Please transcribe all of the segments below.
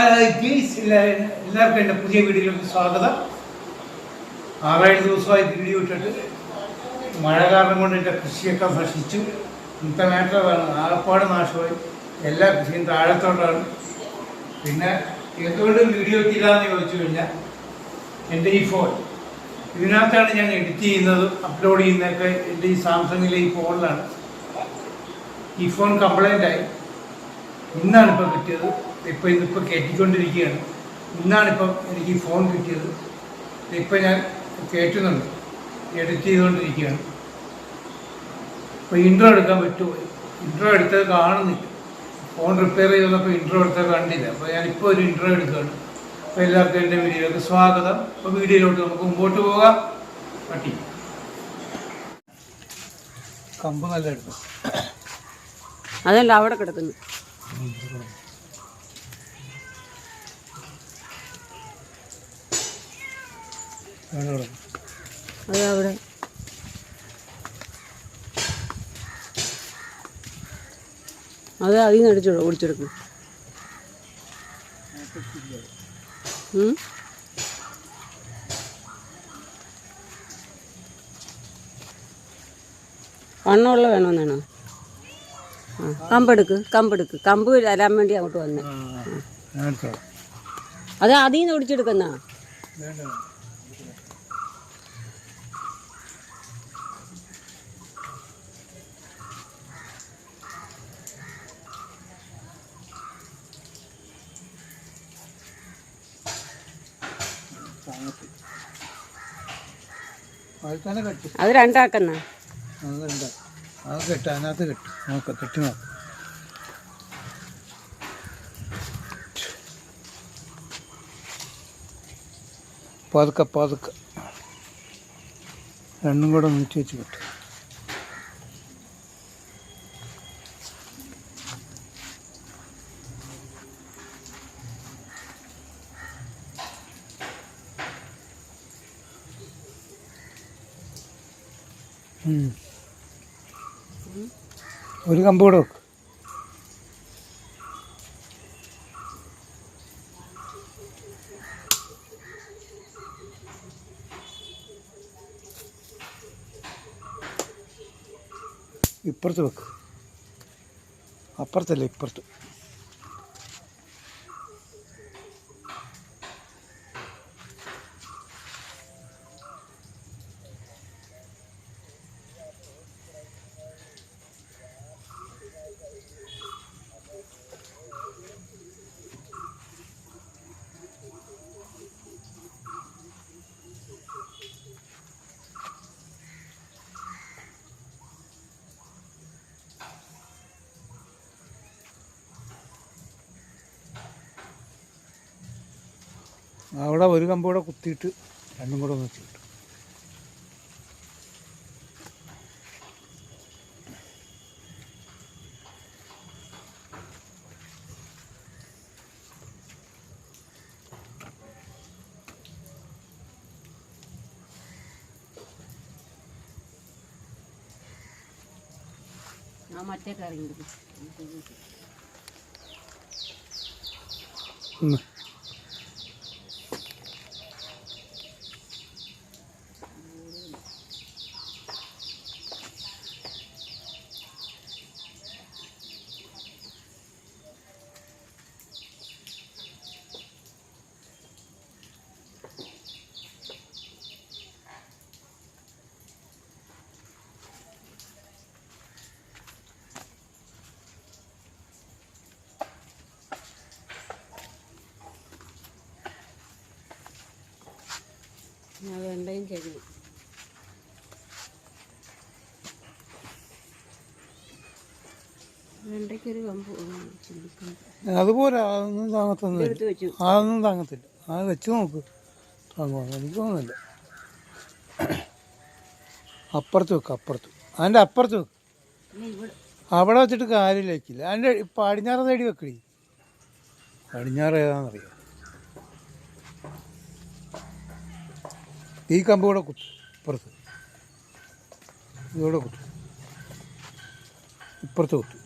എല്ലാവർക്കും എന്റെ പുതിയ വീഡിയോയിലേക്ക് സ്വാഗതം. ആറേഴ് ദിവസമായി വീഡിയോ ഇട്ടിട്ട് മഴ കാരണം കൊണ്ട് എന്റെ കൃഷിയൊക്കെ നശിച്ചു. ഇന്നത്തെ മേറ്ററാണ് ആകപ്പാട് നാശമായി. എല്ലാ കൃഷിയും താഴത്തോട്ടാണ്. പിന്നെ എന്തുകൊണ്ട് വീഡിയോ ഇട്ടില്ല എന്ന് ചോദിച്ചു കഴിഞ്ഞാൽ എന്റെ ഈ ഫോൺ. ഇതിനകത്താണ് ഞാൻ എഡിറ്റ് ചെയ്യുന്നത് അപ്ലോഡ് ചെയ്യുന്നതൊക്കെ എന്റെ ഈ സാംസങ്ങിലെ ഈ ഫോണിലാണ്. ഈ ഫോൺ കംപ്ലൈന്റ് ആയി ഇന്നാണ് ഇപ്പോൾ കിട്ടിയത്. ഇപ്പോൾ ഇതിപ്പോൾ കയറ്റിക്കൊണ്ടിരിക്കുകയാണ് ഇന്നാണിപ്പം എനിക്ക് ഫോൺ കിട്ടിയത്. ഇപ്പം ഞാൻ കയറ്റുന്നുണ്ട് എഡിറ്റ് ചെയ്തുകൊണ്ടിരിക്കുകയാണ്. ഇപ്പോൾ ഇൻട്രോ എടുക്കാൻ പറ്റുമോ? ഇൻട്രോ എടുത്തത് കാണുന്നില്ല. ഫോൺ റിപ്പയർ ചെയ്ത് വന്നപ്പോൾ ഇൻട്രോ എടുത്തത് കണ്ടില്ല. അപ്പോൾ ഞാനിപ്പോൾ ഒരു ഇൻട്രോ എടുക്കുകയാണ്. അപ്പോൾ എല്ലാവർക്കും എന്റെ വീഡിയോയിലേക്ക് സ്വാഗതം. അപ്പോൾ വീഡിയോയിലോട്ട് നമുക്ക് മുമ്പോട്ട് പോകാം. പട്ടി. കമ്പ് നല്ല എടുക്കും അതല്ല അവിടെ കിടക്കുന്നു. അത് അവിടെ. അത് അതിൽ നിന്ന് അടിച്ചോ ഓടിച്ചെടുക്കും? വണ്ണമുള്ള വേണമെന്നാണോ? ആ കമ്പെടുക്ക് കമ്പെടുക്ക്. കമ്പ് തരാൻ വേണ്ടി അങ്ങോട്ട് വന്നേ. അത് അതിൽ നിന്ന് ഓടിച്ചെടുക്കുന്ന അത് രണ്ടാക്കുന്ന? അത് കെട്ട് അതിനകത്ത് കെട്ട്. നോക്ക് കെട്ടി നോക്ക്. പതുക്കെ പതുക്കെ. രണ്ടും കൂടെ നീട്ടി വെച്ച് കെട്ട്. ഒരു കമ്പ് വെക്ക്. ഇപ്പുറത്ത് വെക്ക്. അപ്പുറത്തല്ല ഇപ്പുറത്ത്. അവിടെ ഒരു കമ്പ് കൂടെ കുത്തിയിട്ട് രണ്ടും കൂടെ ഒന്ന് വെച്ചിട്ട്. മറ്റേ കറി ഞാൻ വെണ്ടയും കഴിഞ്ഞു വെണ്ടയ്ക്കൊരു കമ്പ് അതുപോലെ അതൊന്നും താങ്ങത്തൊന്നുമില്ല. അതൊന്നും താങ്ങത്തില്ല. അത് വെച്ച് നോക്ക്. താങ്ങുവാ. എനിക്ക് തോന്നുന്നില്ല. അപ്പുറത്ത് വെക്ക് അപ്പുറത്ത്. അതിന്റെ അപ്പുറത്ത് വെക്ക്. അവിടെ വെച്ചിട്ട് കാര്യമില്ലേക്കില്ല അതിന്റെ പടിഞ്ഞാറ് തേടി വെക്കടി. പടിഞ്ഞാറ് ഏതാണെന്നറിയാം? ഈ കമ്പ് കൂടെ കുത്തു ഇപ്പുറത്ത്. ഇതോടെ കുത്തു. ഇപ്പുറത്ത് കുത്തു.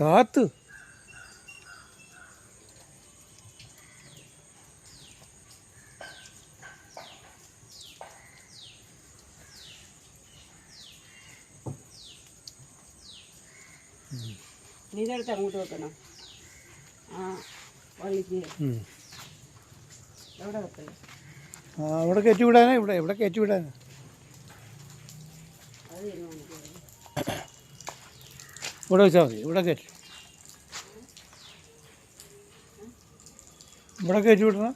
താത്ത്. ഇതെടുത്ത് അങ്ങോട്ട് വെക്കണം? ആ വള്ളിക്ക്. ആ, അവിടെ കയറ്റി വിടാനാ? ഇവിടെ ഇവിടെ കയറ്റി വിടാനാ? ഇവിടെ വെച്ചാൽ മതി. ഇവിടെ കയറ്റി. ഇവിടെ കയറ്റി വിടണം?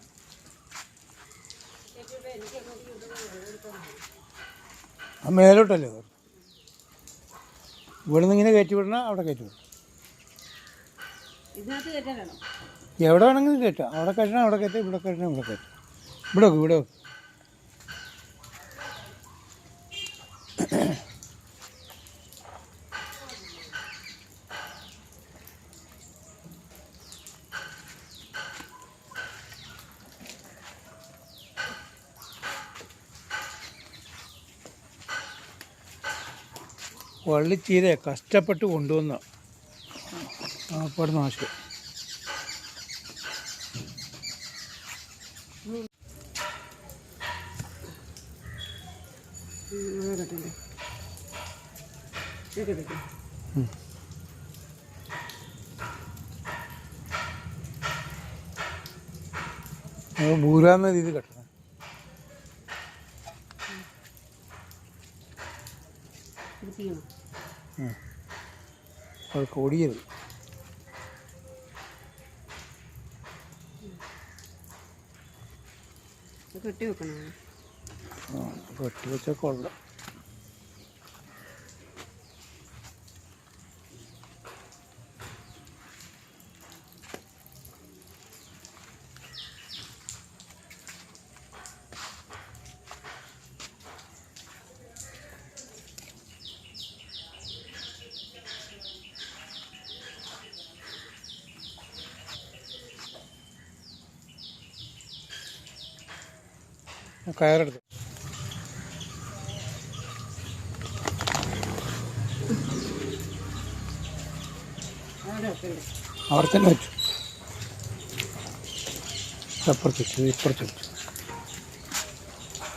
ആ മേലോട്ടല്ലേ. ഇവിടെ നിന്ന് ഇങ്ങനെ കയറ്റി വിടണം അവിടെ കയറ്റി വിടണം. ഇതിനകത്ത് കയറ്റാനാണോ എവിടെ വേണമെങ്കിലും കയറ്റാം. അവിടെ കയറ്റണം അവിടെ കയറ്റാം ഇവിടെ കയറ്റണം ഇവിടെ കയറ്റാം. ഇവിടെ ഇവിടെ വള്ളിച്ചീര കഷ്ടപ്പെട്ട് കൊണ്ടുവന്ന ആപ്പാട് നാശം ഇവിടെ കെട്ടണ്ടേ ഇത് കെട്ടിട്ട് അത് ബൂരാന്ന രീതി കെട്ടണം. അത് കൊടിയരുത്. കെട്ടി വെക്കണം? ആ കെട്ടി വെച്ചാൽ കൊള്ളാം കയറെടുത്ത് അവിടെ തന്നെ വെച്ചു അപ്പുറത്ത് വെച്ചു ഇപ്പുറത്ത് വെച്ചു.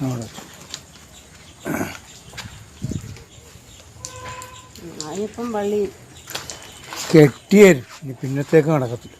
അവിടെ വെച്ചു. അതിപ്പം വള്ളി കെട്ടിയായിരുന്നു ഇനി പിന്നത്തേക്ക് നടക്കത്തില്ല.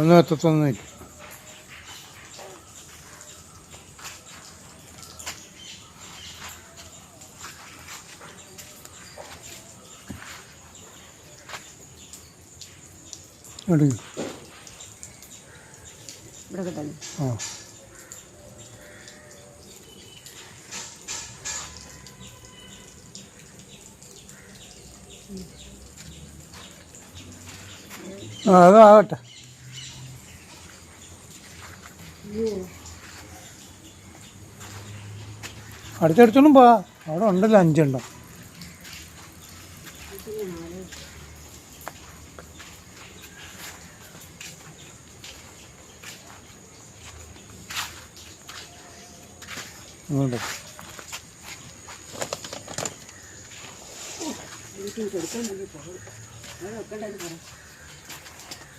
അതൊന്നും എത്തത്തൊന്നുമില്ല ആ. ആ അതാകട്ടെ അടുത്തടുത്തോളും പോവാ. അവിടെ ഉണ്ടല്ലോ അഞ്ചെണ്ണം.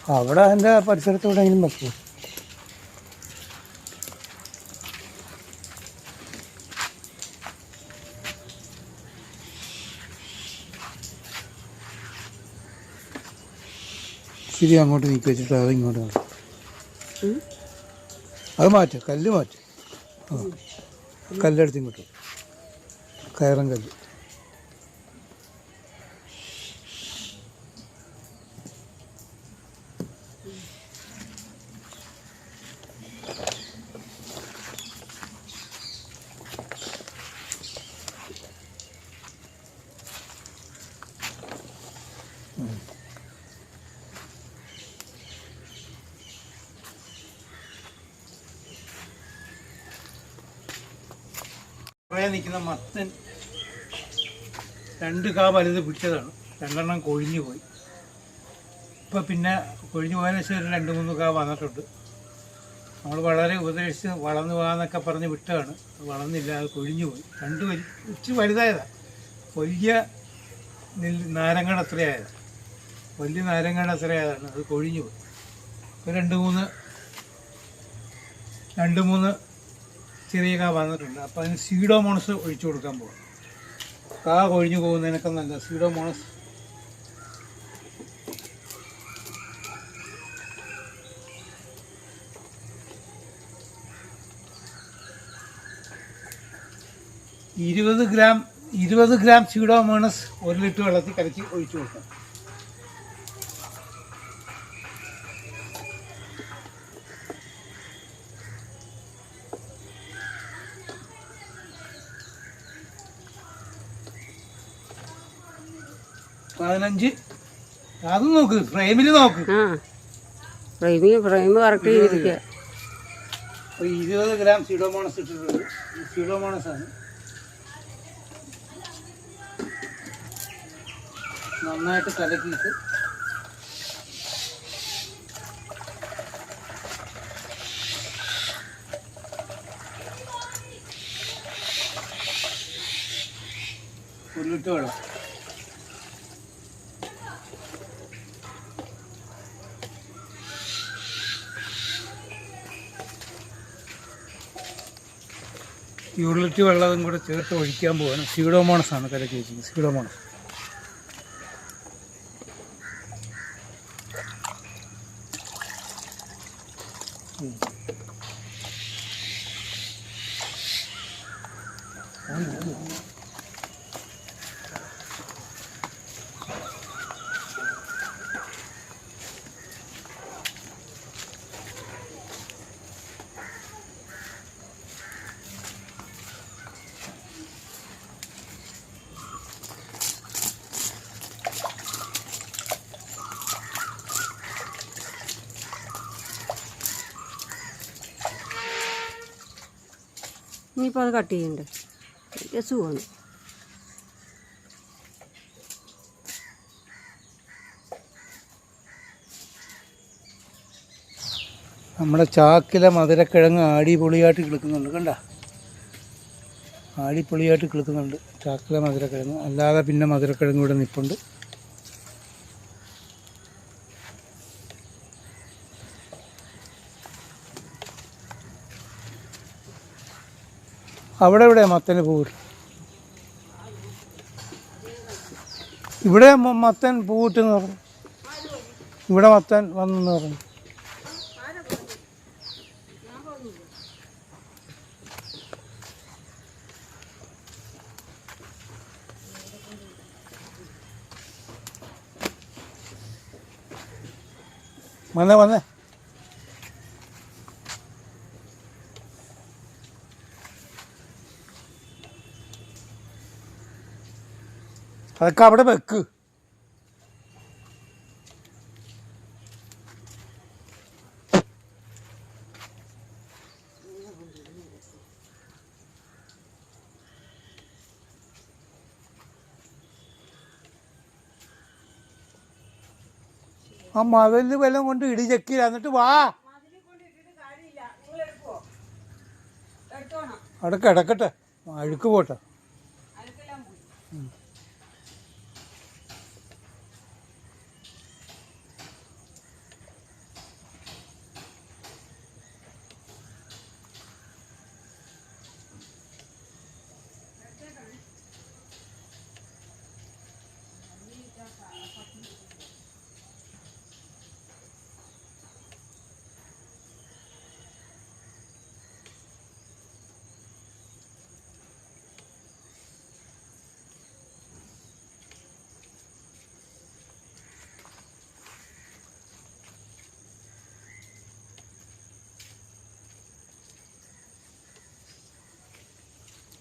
അവിടെ എന്റെ പരിസരത്ത് എവിടെയെങ്കിലും വെക്കും? ശരി അങ്ങോട്ട് നീക്കി വെച്ചിട്ട് അത് ഇങ്ങോട്ട് മാറ്റും? അത് മാറ്റും കല്ല് മാറ്റും. ആ. കല്ലെടുത്ത് ഇങ്ങോട്ട്. കയറും കല്ല്. രണ്ട് കാ വലുത് പിടിച്ചതാണ്. രണ്ടെണ്ണം കൊഴിഞ്ഞു പോയി. ഇപ്പോൾ പിന്നെ കൊഴിഞ്ഞു പോയതിനു ശേഷം രണ്ട് മൂന്ന് കാ വന്നിട്ടുണ്ട്. നമ്മൾ വളരെ ഉപദേശിച്ച് വളർന്നു പോകാന്നൊക്കെ പറഞ്ഞ് വിട്ടതാണ്. വളർന്നില്ല അത് കൊഴിഞ്ഞു പോയി. രണ്ട് വലി ഇച്ചിരി വലുതായതാണ് വലിയ നാരങ്ങയുടെ വലിയ നാരങ്ങയുടെ അത്രയായതാണ്. അത് കൊഴിഞ്ഞു പോയി. ഇപ്പോൾ രണ്ട് മൂന്ന് രണ്ട് മൂന്ന് ചെറിയ കാ വന്നിട്ടുണ്ട്. അപ്പോൾ അതിന് സീഡോമോണസ് ഒഴിച്ചു കൊടുക്കാൻ പോകും കാ കൊഴിഞ്ഞു പോകുന്നതിനൊക്കെ നല്ല സീഡോമോണസ് ഇരുപത് ഗ്രാം ഇരുപത് ഗ്രാം സീഡോമോണസ് ഒരു ലിറ്റർ വെള്ളത്തിൽ കലക്കി ഒഴിച്ചു കൊടുക്കാം പതിനഞ്ച്. അത് നോക്ക് ഫ്രെയിമിൽ നോക്ക്. ആ. ഫ്രെയിമ് ഫ്രെയിം കറക്റ്റ് ചെയ്തിരിക്കുക ഇരുപത് ഗ്രാം സീഡോമോണസ് ഇട്ടിട്ടുണ്ട്. സിഡോമോണസ് ആണ്. നന്നായിട്ട് കലക്കിയിട്ട് ലിറ്റർ വെള്ളം. വെള്ളം വെള്ളവും കൂടെ ചേർത്ത് ഒഴിക്കാൻ പോവാണ്. സീഡോമോണസ് ആണ് കലക്കി വെച്ചിരിക്കുന്നത് സീഡോമോണസ് ഇനിയിപ്പോൾ അത് കട്ട് ചെയ്യണ്ടേ? രസമാണ് നമ്മുടെ ചാക്കിലെ മധുരക്കിഴങ്ങ് ആടിപൊളിയായിട്ട് കിളുക്കുന്നുണ്ട് കണ്ട? ആടിപ്പൊളിയായിട്ട് കിളുക്കുന്നുണ്ട് ചാക്കിലെ മധുരക്കിഴങ്ങ്. അല്ലാതെ പിന്നെ മധുരക്കിഴങ്ങ് ഇവിടെ നിൽപ്പുണ്ട് അവിടെ ഇവിടെ മത്തന് പൂവിട്ട് ഇവിടെ മത്തൻ പൂവിട്ടെന്ന് പറഞ്ഞു. ഇവിടെ മത്തൻ വന്നെന്ന് പറഞ്ഞു. വന്നേ വന്നേ. അതൊക്കെ അവിടെ വെക്ക്. ആ മതിൽ വെല്ലം കൊണ്ട് ഇടി ഇടിചക്കില്ല എന്നിട്ട് വാ. അവിടെ കിടക്കട്ടെ. അഴുക്ക് പോട്ടെ.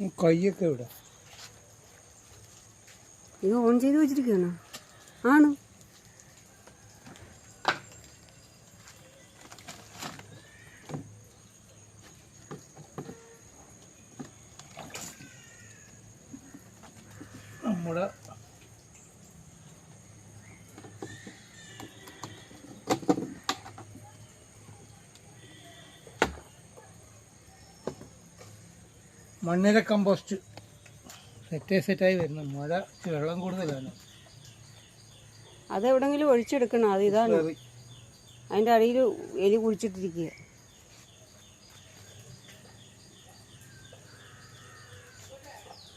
ഉം, കയ്യൊക്കെ ഇവിടെ ഇത് ഓൺ ചെയ്ത് വെച്ചിരിക്കുകയാണോ. ആണ് കൂടെ മണ്ണിര കമ്പോസ്റ്റ്. സെറ്റേ സെറ്റായി വരുന്നു. മഴ വെള്ളം കൂടുതലാണ്. അതെവിടെങ്കിലും ഒഴിച്ചെടുക്കണം. അത് ഇതാണ്. അതിന്റെ അടിയിൽ എലി കുഴിച്ചിട്ടിരിക്കുക.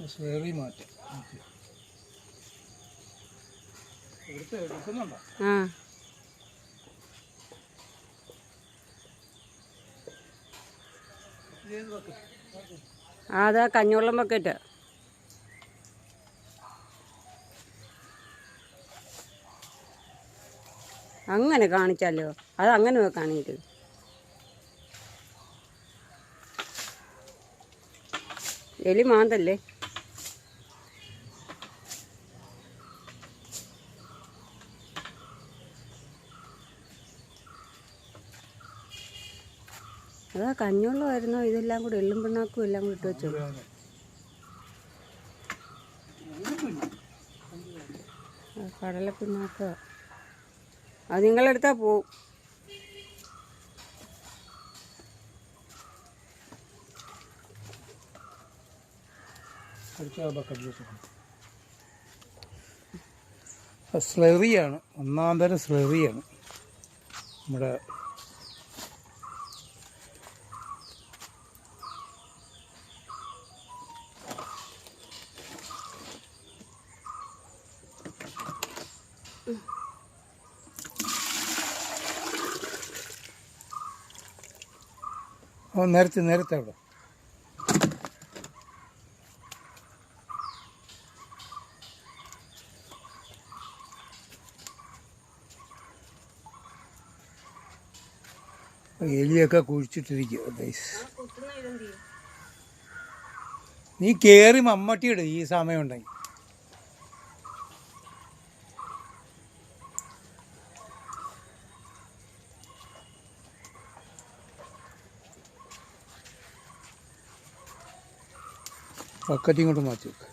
സ്ലറി മാറ്റി. ആ. അതാ കഞ്ഞിവെള്ളം ബക്കറ്റ് അങ്ങനെ കാണിച്ചാലോ? അത് അങ്ങനെ വെക്കാണിട്ട് എലി മാന്തല്ലേ? കഞ്ഞുള്ളമായിരുന്നോ ഇതെല്ലാം കൂടെ എള്ളും പിണ്ണാക്കും എല്ലാം കൂടെ ഇട്ട് വെച്ചു. കടല പിണ്ണാക്ക അത് നിങ്ങളെടുത്താ പോവും സ്ലെറിയാണ് ഒന്നാം തരം സ്ലറിയാണ് നമ്മുടെ ഓ നേരത്തെ നേരത്തെ അവിടെ. എലിയൊക്കെ കുഴിച്ചിട്ടിരിക്കും ഗൈസ് നീ കയറി മമ്മട്ടിയിട് ഈ സമയം ഉണ്ടെങ്കിൽ. ബക്കറ്റ് ഇങ്ങോട്ട് മാറ്റി വെക്ക്.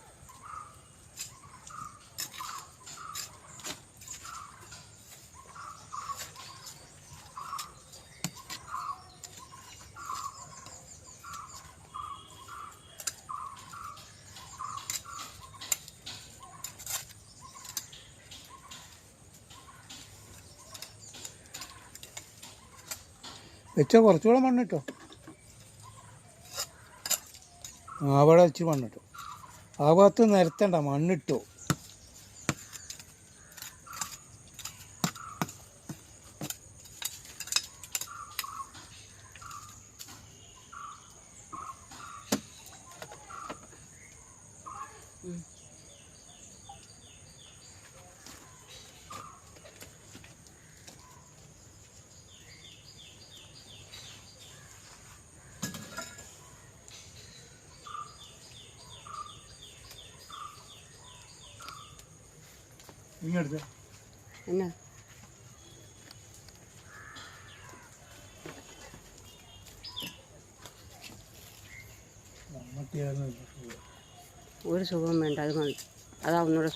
വെച്ച കുറച്ചുകൂടെ മണ്ണിട്ടോ അവിടെ വെച്ച് മണ്ണിട്ടു. ആ ഭാഗത്ത് നിരത്തണ്ട മണ്ണിട്ടോ. ഒരു സുഖം വേണ്ട അത് മതി അതാ ഒന്നുകൂടെ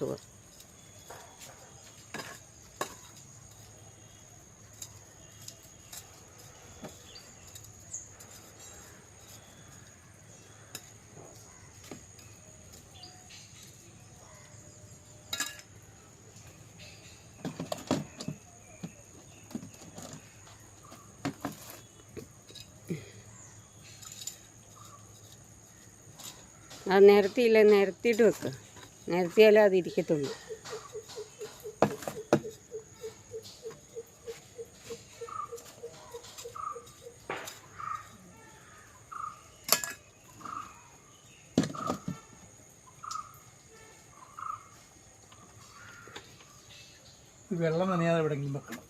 അത് നിരത്തിയില്ല നിരത്തിയിട്ട് വെക്കുക നിരത്തിയാലേ അത് ഇരിക്കത്തുള്ളൂ. വെള്ളം നനയാതെ എവിടെയെങ്കിലും വെക്കണം.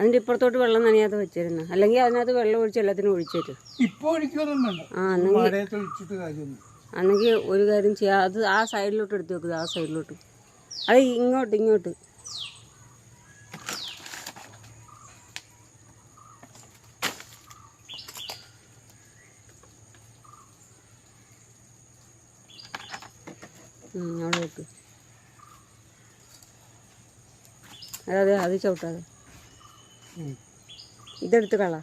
അതിന്റെ ഇപ്പുറത്തോട്ട് വെള്ളം നനയാതെ വെച്ചിരുന്നു. അല്ലെങ്കിൽ അതിനകത്ത് വെള്ളം ഒഴിച്ച് എല്ലാത്തിനും ഒഴിച്ചിട്ട് ഇപ്പോൾ ആ അന്നെങ്കിൽ ഒരു കാര്യം ചെയ്യാം അത് ആ സൈഡിലോട്ട് എടുത്ത് വെക്കുക ആ സൈഡിലോട്ട്. അത് ഇങ്ങോട്ട് ഇങ്ങോട്ട്. അവിടെ വെക്ക്. അതെ അതെ അത് ചവിട്ടാതെ. ഇതെടുത്ത് കള.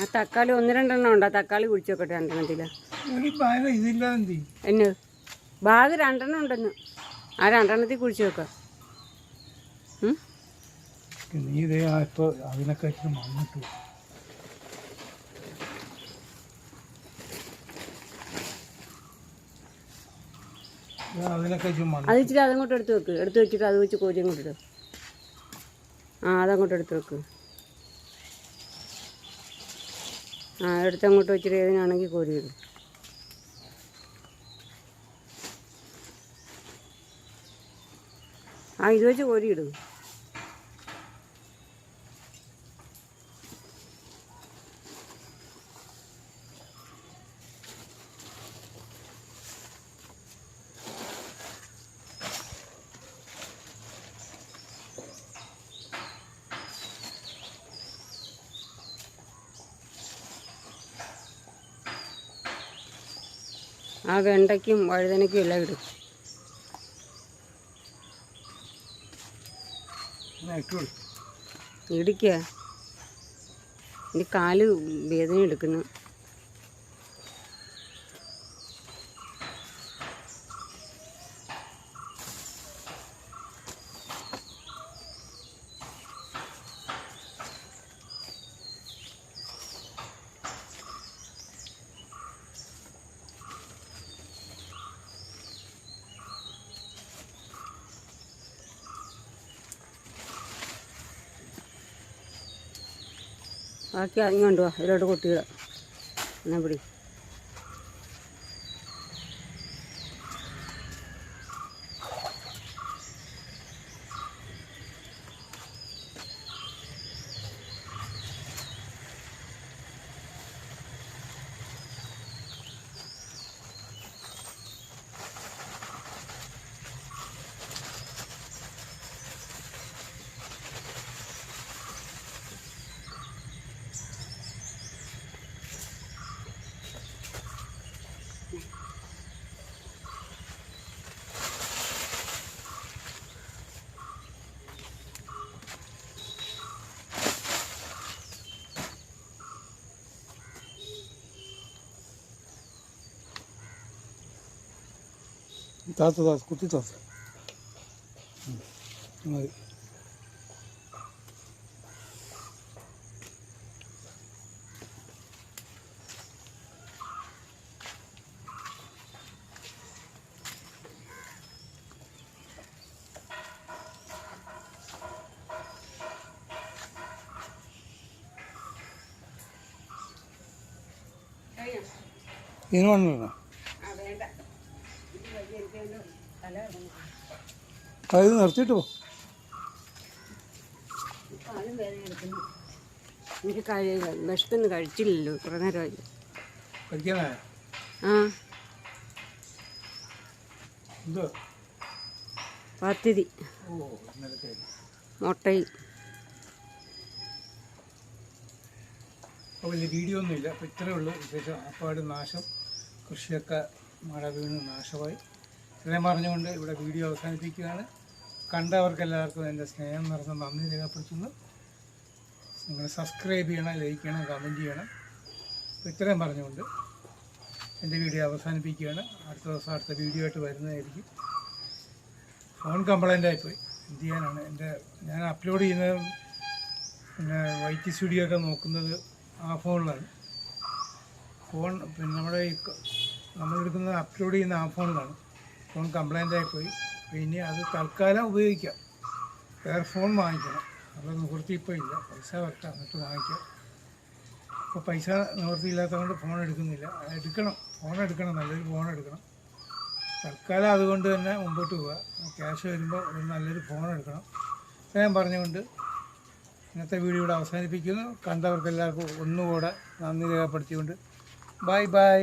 ആ തക്കാളി ഒന്ന് രണ്ടെണ്ണം ഉണ്ടോ? തക്കാളി കുടിച്ചു നോക്കട്ടെ രണ്ടെണ്ണത്തിൽ ചെയ്യും ബാഗ് രണ്ടെണ്ണം ഉണ്ടെന്ന്. ആ രണ്ടെണ്ണത്തിൽ കുടിച്ചു നോക്കാം? നീ അതിനൊക്കെ മണ്ണിട്ടു അതിനൊക്കെ വെച്ച് മണ്ണ് അത് ഇച്ചിരി അതങ്ങോട്ട് എടുത്ത് വെക്ക്. എടുത്ത് വെച്ചിട്ട് അത് വെച്ച് കോരി അങ്ങോട്ട് ഇടും. ആ അതങ്ങോട്ട് എടുത്ത് വെക്ക്. ആ എടുത്ത് അങ്ങോട്ട് വെച്ചിട്ട് ഏതിനാണെങ്കിൽ കോരി ഇടും. ആ ഇത് വെച്ച് കോരി ഇടും. വെണ്ടയ്ക്കും വഴുതനയ്ക്കും എല്ലാം ഇടും. ഇടിക്കുക എന്റെ കാൽ വേദന എടുക്കുന്നു. ബാക്കി ഇങ്ങോട്ട് വാ ഇതിലോട്ട് കൊട്ടിയിടാം. എന്നാ പിടി. താത്ത താത്ത കുത്തി താത്ത ഉം. മതി ഇതിന് വേണമല്ലോ അത് നിർത്തിയിട്ട് പോ. എനിക്ക് കഴിയില്ല വിശപ്പൊന്നും കഴിച്ചില്ലല്ലോ കുറേ നേരമായി. ആ. പത്തിരി. മുട്ടയും. അപ്പോൾ വലിയ വീഡിയോ ഒന്നുമില്ല. അപ്പോൾ ഇത്രയേ ഉള്ളൂ. വിശേഷം. അപ്പാട് നാശം. കൃഷിയൊക്കെ മഴ വീണ് നാശമായി. ഇത്രയും പറഞ്ഞുകൊണ്ട് ഇവിടെ വീഡിയോ അവസാനിപ്പിക്കുകയാണ്. കണ്ടവർക്ക് എല്ലാവർക്കും എന്റെ സ്നേഹം നിറഞ്ഞ നന്ദി രേഖപ്പെടുത്തുന്നു. നിങ്ങൾ സബ്സ്ക്രൈബ് ചെയ്യണം ലൈക്ക് ചെയ്യണം കമന്റ് ചെയ്യണം. അപ്പോൾ ഇത്രയും പറഞ്ഞുകൊണ്ട് എന്റെ വീഡിയോ അവസാനിപ്പിക്കുകയാണ്. അടുത്ത ദിവസം അടുത്ത വീഡിയോ ആയിട്ട് വരുന്നതായിരിക്കും. ഫോൺ കംപ്ലൈന്റ് ആയിപ്പോയി. എന്ത് ചെയ്യാനാണ്? എന്റെ ഞാൻ അപ്ലോഡ് ചെയ്യുന്നത് പിന്നെ വൈറ്റ് സ്റ്റുഡിയോ ഒക്കെ നോക്കുന്നത് ആ ഫോണിലാണ്. ഫോൺ പിന്നെ നമ്മുടെ നമ്മളെടുക്കുന്നത് അപ്ലോഡ് ചെയ്യുന്ന ആ ഫോണിലാണ്. ഫോൺ കംപ്ലൈന്റ് ആയിപ്പോയി പിന്നെ അത് തൽക്കാലം ഉപയോഗിക്കാം. വേറെ ഫോൺ വാങ്ങിക്കണം. അപ്പോൾ നിവൃത്തി ഇപ്പോൾ ഇല്ല പൈസ വെക്കാം എന്നിട്ട് വാങ്ങിക്കാം. ഇപ്പോൾ പൈസ നിവൃത്തി ഇല്ലാത്തതുകൊണ്ട് ഫോൺ എടുക്കുന്നില്ല എടുക്കണം. ഫോൺ എടുക്കണം. നല്ലൊരു ഫോൺ എടുക്കണം. തൽക്കാലം അതുകൊണ്ട് തന്നെ മുമ്പോട്ട് പോവുക. ക്യാഷ് വരുമ്പോൾ ഒരു നല്ലൊരു ഫോൺ എടുക്കണം. ഞാൻ പറഞ്ഞുകൊണ്ട് ഇന്നത്തെ വീഡിയോ ഇവിടെ അവസാനിപ്പിക്കുന്നു. കണ്ടവർക്കെല്ലാവർക്കും ഒന്നുകൂടെ നന്ദി രേഖപ്പെടുത്തിക്കൊണ്ട്. Bye bye